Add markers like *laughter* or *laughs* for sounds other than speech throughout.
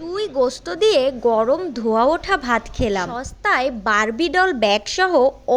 চুই গোস্ত দিয়ে গরম ধোয়া ওঠা ভাত খেলাম। সস্তায় বারবি ডল ব্যাগ সহ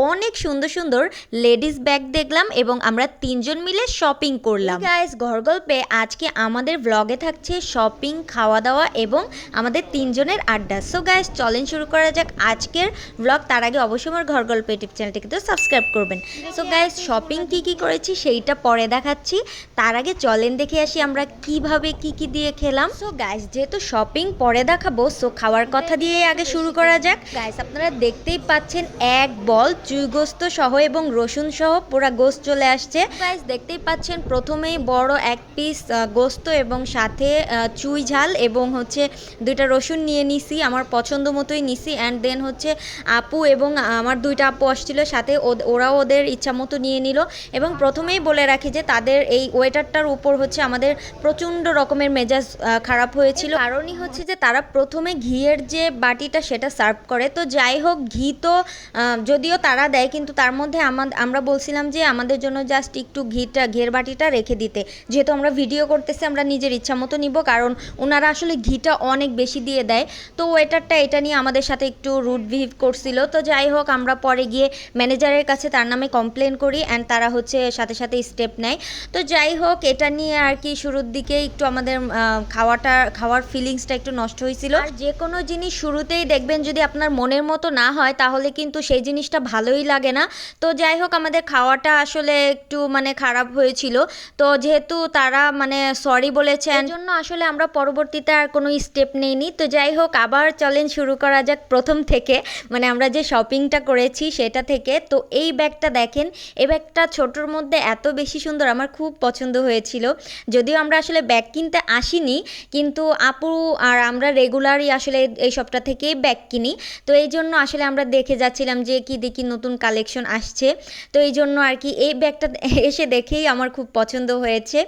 অনেক সুন্দর সুন্দর লেডিস ব্যাগ দেখলাম এবং আমরা তিনজন মিলে শপিং করলাম। গাইস ঘরগল্পে আজকে আমাদের ব্লগে থাকছে শপিং খাওয়া দাওয়া এবং আমাদের তিনজনের আড্ডা। সো গাইস চলেন শুরু করা যাক আজকের ব্লগ তার আগে অবশ্যই আমার ঘরগল্প ইউটিউব চ্যানেলটিকে তো সাবস্ক্রাইব করবেন। সো গাইস শপিং কি কি করেছি সেইটা পরে দেখাচ্ছি। তার আগে চলেন দেখে আসি আমরা কীভাবে কি কি দিয়ে খেলাম। সো গাইস যেহেতু শপিং পরে দেখাবো। সো খাওয়ার কথা দিয়ে আগে শুরু করা যাক। গাইস আপনারা দেখতেই পাচ্ছেন এক বল চুই গোস্ত সহ এবং রসুন সহ পুরো গোস্ত চলে আসছে। গাইস দেখতেই পাচ্ছেন প্রথমেই বড় এক পিস গোস্ত এবং সাথে চুই ঝাল এবং হচ্ছে দুইটা রসুন নিয়ে নিছি। আমার পছন্দ মতোই নিছি অ্যান্ড দেন হচ্ছে আপু এবং আমার দুইটা আপু আসছিল, সাথে ওরাও ওদের ইচ্ছা মতো নিয়ে নিল। এবং প্রথমেই বলে রাখি যে তাদের এই ওয়েটারটার উপর হচ্ছে আমাদের প্রচণ্ড রকমের মেজাজ খারাপ হয়েছিল। কারণই হচ্ছে যে তারা প্রথমে ঘিয়ের যে বাটিটা সেটা সার্ভ করে। তো যাই হোক, ঘি তো যদিও তারা দেয়, কিন্তু তার মধ্যে আমরা বলছিলাম যে আমাদের জন্য জাস্ট একটু ঘিটা, ঘিয়ের বাটিটা রেখে দিতে। যেহেতু আমরা ভিডিও করতেছি, আমরা নিজের ইচ্ছা মতো নিব, কারণ ওনারা আসলে ঘিটা অনেক বেশি দিয়ে দেয়। তো ওয়েটারটা এটা নিয়ে আমাদের সাথে একটু রুট বিহেভ করছিল। তো যাই হোক, আমরা পরে গিয়ে ম্যানেজারের কাছে তার নামে কমপ্লেন করি অ্যান্ড তারা হচ্ছে সাথে সাথে স্টেপ নেয়। তো যাই হোক, এটা নিয়ে আর কি শুরুর দিকে একটু আমাদের খাওয়াটা, খাওয়ার ফিলিংসটা একটু নষ্ট হয়েছিল। আর যে কোনো জিনিস শুরুতেই দেখবেন যদি আপনার মনের মতো না হয় তাহলে কিন্তু সেই জিনিসটা ভালোই লাগে না। তো যাই হোক আমাদের খাওয়াটা আসলে একটু মানে খারাপ হয়েছিল। তো যেহেতু তারা মানে সরি বলেছেন জন্য আসলে আমরা পরবর্তীতে আর কোনো স্টেপ নেইনি। তো যাই হোক আবার চলেন শুরু করা যাক প্রথম থেকে। মানে আমরা যে শপিংটা করেছি সেটা থেকে। তো এই ব্যাগটা দেখেন এই ব্যাগটা ছোটোর মধ্যে এত বেশি সুন্দর আমার খুব পছন্দ হয়েছিল। যদিও আমরা আসলে ব্যাগ কিনতে আসিনি কিন্তু আপু আর আমরা রেগুলারই আসলে এই সবটা থেকেই ব্যাগ কিনি। তো এই জন্য আসলে আমরা দেখে যাচ্ছিলাম যে কি দেখি নতুন কালেকশন আসছে। তো এই জন্য আর কি এই ব্যাগটা *laughs* এসে দেখেই আমার খুব পছন্দ হয়েছে।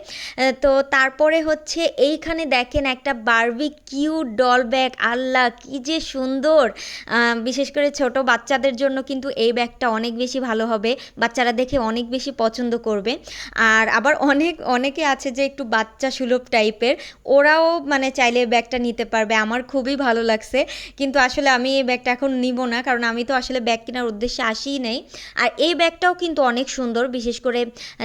তো তারপরে হচ্ছে এইখানে দেখেন একটা বারবি কিউট ডল ব্যাগ আল্লাহ, কি যে সুন্দর! বিশেষ করে ছোট বাচ্চাদের জন্য কিন্তু এই ব্যাগটা অনেক বেশি ভালো হবে। বাচ্চারা দেখে অনেক বেশি পছন্দ করবে। আর আবার অনেক, অনেকে আছে যে একটু বাচ্চা সুলভ টাইপের ওরাও মানে চাইলে ব্যাগটা নিতে পারবে, আমার খুবই ভালো লাগছে। কিন্তু আসলে আমি এই ব্যাগটা এখন নিব না, কারণ আমি তো আসলে ব্যাগ কেনার উদ্দেশ্যে আসিই নেই। আর এই ব্যাগটাও কিন্তু অনেক সুন্দর, বিশেষ করে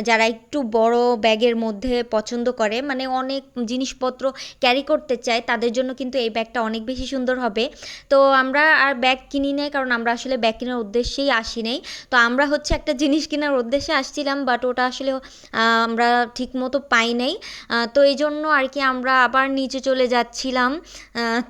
যারা একটু বড় ব্যাগের মধ্যে পছন্দ করে মানে অনেক জিনিসপত্র ক্যারি করতে চায়, তাদের জন্য কিন্তু এই ব্যাগটা অনেক বেশি সুন্দর হবে। তো আমরা আর ব্যাগ কিনি নাই, কারণ আমরা আসলে ব্যাগ কেনার উদ্দেশ্যেই আসি নাই। তো আমরা হচ্ছে একটা জিনিস কেনার উদ্দেশ্যে আসছিলাম বাট ওটা আসলে আমরা ঠিক মতো পাই নাই। তো এই জন্য আর কি আমরা আবার নিচে চলে যাচ্ছিলাম।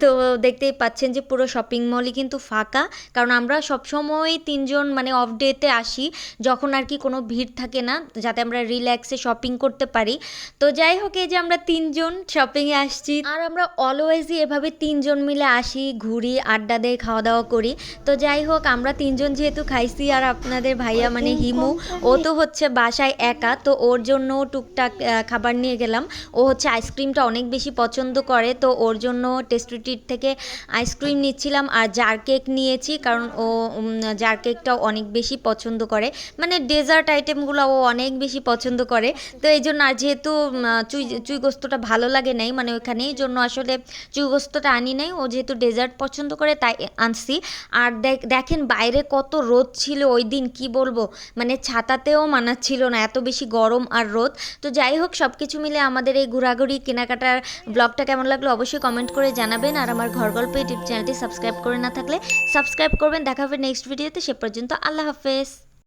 তো দেখতেই পাচ্ছেন যে পুরো শপিং মলই কিন্তু ফাঁকা। কারণ আমরা সবসময় তিনজন মানে অফ ডেতে আসি, যখন আর কি কোনো ভিড় থাকে না, যাতে আমরা রিল্যাক্সে শপিং করতে পারি। তো যাই হোক, এই যে আমরা তিনজন শপিংয়ে আসছি। আর আমরা অলওয়েজই এভাবে তিনজন মিলে আসি, ঘুরি, আড্ডা দেই খাওয়া দাওয়া করি। তো যাই হোক, আমরা তিনজন যেহেতু খাইছি, আর আপনাদের ভাইয়া মানে হিমু, ও তো হচ্ছে বাসায় একা, তো ওর জন্য টুকটাক খাবার নিয়ে গেলাম। ও হচ্ছে আইসক্রিমটা অনেক বেশি পছন্দ করে, তো ওর জন্য টেস্টুটির থেকে আইসক্রিম নিচ্ছিলাম আর জার কেক নিয়েছি কারণ ও জার কেকটাও অনেক বেশি পছন্দ করে। মানে ডেজার্ট আইটেমগুলো ও অনেক বেশি পছন্দ করে। তো এই জন্য আর যেহেতু চুই চুই গোস্তটা ভালো লাগে নাই মানে ওইখানে এই জন্য আসলে চুই গোস্তটা আনি নাই। ও যেহেতু ডেজার্ট পছন্দ করে তাই আনছি। আর দেখ- দেখেন বাইরে কত রোদ ছিল ওই দিন, কি বলব? মানে ছাতাতেও মানাচ্ছিল না, এত বেশি গরম আর রোদ। তো যাই হোক সব কিছু মিলে আমাদের এই ঘোরাঘুরি কেনাকাটার ব্লগটা কেমন লাগল অবশ্যই কমেন্ট করে জানাবেন আর আমার ঘর গল্প ইউটিউব চ্যানেলটি সাবস্ক্রাইব করে না থাকলে সাবস্ক্রাইব করবেন। দেখা হবে নেক্সট ভিডিওতে। সে পর্যন্ত আল্লাহ হাফেজ।